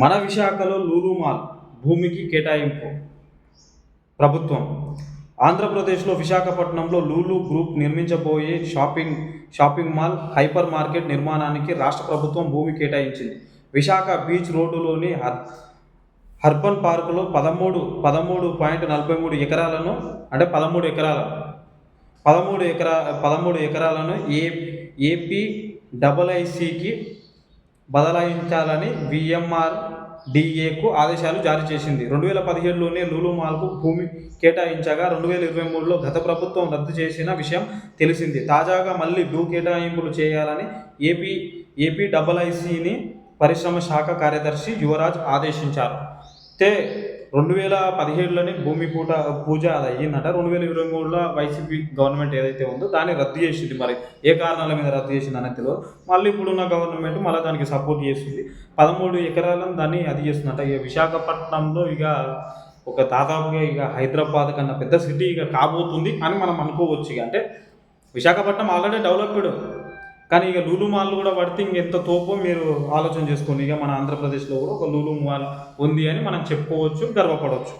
మన విశాఖలో లూలు మాల్ భూమికి కేటాయింపు. ప్రభుత్వం. ఆంధ్రప్రదేశ్లో విశాఖపట్నంలో లూలు గ్రూప్ నిర్మించబోయే shopping shopping mall hypermarket నిర్మాణానికి రాష్ట్ర ప్రభుత్వం భూమి కేటాయించింది. విశాఖ బీచ్ రోడ్డులోని హర్ హర్బన్ పార్కులో పదమూడు పదమూడు పాయింట్ నలభై మూడు ఎకరాలను అంటే పదమూడు ఎకరాల పదమూడు ఎకరా పదమూడు ఎకరాలను ఏ ఏపీ డబల్ ఐసికి బదలాయించాలని విఎంఆర్ డిఏకు ఆదేశాలు జారీ చేసింది. రెండు వేల పదిహేడులోనే లూలు మాల్కు భూమి కేటాయించగా రెండు వేల ఇరవై మూడులో గత ప్రభుత్వం రద్దు చేసిన విషయం తెలిసింది. తాజాగా మళ్ళీ భూ కేటాయింపులు చేయాలని ఏపీ ఏపీ డబల్ పరిశ్రమ శాఖ కార్యదర్శి యువరాజ్ ఆదేశించారు. తే రెండు వేల పదిహేడులోనే భూమి పూట పూజ అది అయ్యిందట. రెండు వేల ఇరవై మూడులో వైసీపీ గవర్నమెంట్ ఏదైతే ఉందో దాన్ని రద్దు చేసింది మరి. ఏ కారణాల మీద రద్దు చేసింది అనేది తెలియదు. మళ్ళీ ఇప్పుడున్న గవర్నమెంట్ మళ్ళీ దానికి సపోర్ట్ చేస్తుంది. పదమూడు ఎకరాలను దాన్ని అది చేస్తుందట. ఇక విశాఖపట్నంలో ఇక ఒక దాదాపుగా ఇక హైదరాబాద్ కన్నా పెద్ద సిటీ ఇక కాబోతుంది అని మనం అనుకోవచ్చు ఇక. అంటే విశాఖపట్నం ఆల్రెడీ డెవలప్డ్ కానీ ఇక లూలు మాల్ కూడా పడితే ఇంకెంత తోపో మీరు ఆలోచన చేసుకోండి. ఇక మన ఆంధ్రప్రదేశ్లో కూడా ఒక లూలు మాల్ ఉంది అని మనం చెప్పుకోవచ్చు గర్వపడవచ్చు.